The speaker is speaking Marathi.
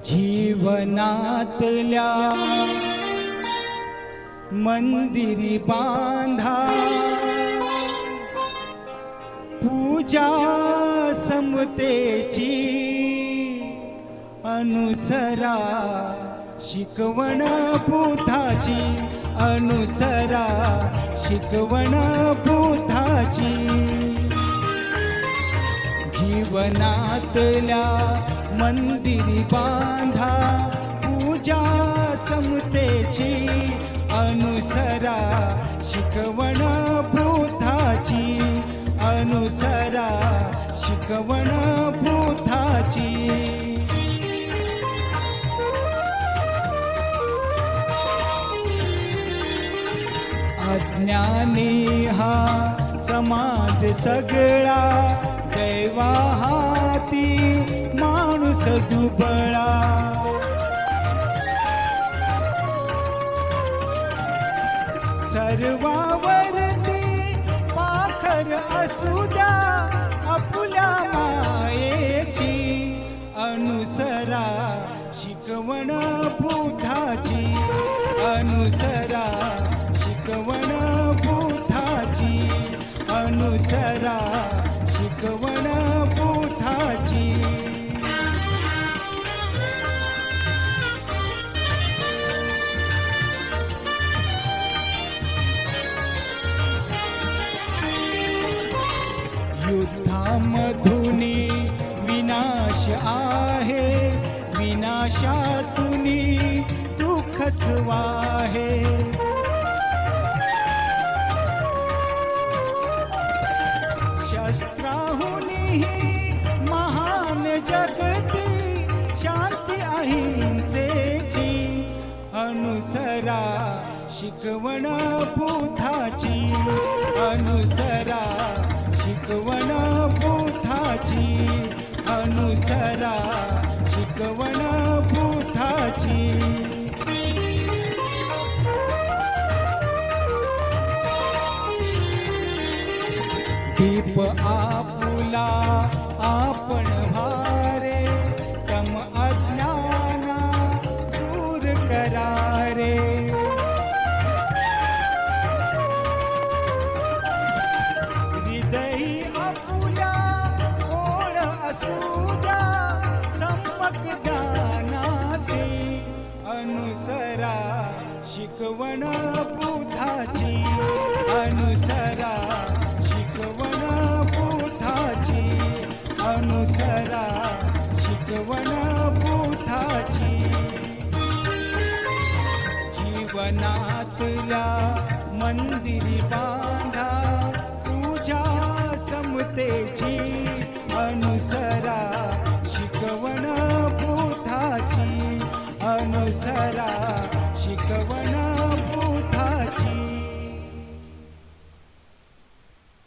जीवनातल्या मंदिरी बांधा पूजा समतेची अनुसरा शिकवण पुथाची अनुसरा शिकवण पुथाची जीवनातल्या मंदिरी बांधा पूजा समतेची अनुसरा शिकवण भूताची अनुसरा शिकवण भूताची अज्ञानी हा समाज सगळा दैवा हाती माणूस दुबळा सर्वावरती पाखर असू द्या आपुल्या मायेची अनुसरा शिकवण बुद्धाची अनुसरा शिकवण बुद्धाची अनुसरा शिकवण पोठाची युद्धामधुनी विनाश आहे विनाशातुनी दुःखच वाहे. महान जगती शांती अहिंसेची अनुसरा शिकवण बुद्धाची अनुसरा शिकवण बुद्धाची अनुसरा शिकवण बुद्धाची. दीप आपुला आपण भारे तम अज्ञाना दूर करारे. हृदय आपुला ओळ असूदा संपक दानाची अनुसरा शिकवण बुधाची अनुसरा शिकवण सरा शिकवण बुद्धाची जीवनातल्या मंदिरी बांधा पूजा समतेची. अनुसरा शिकवण बुद्धाची अनुसरा शिकवण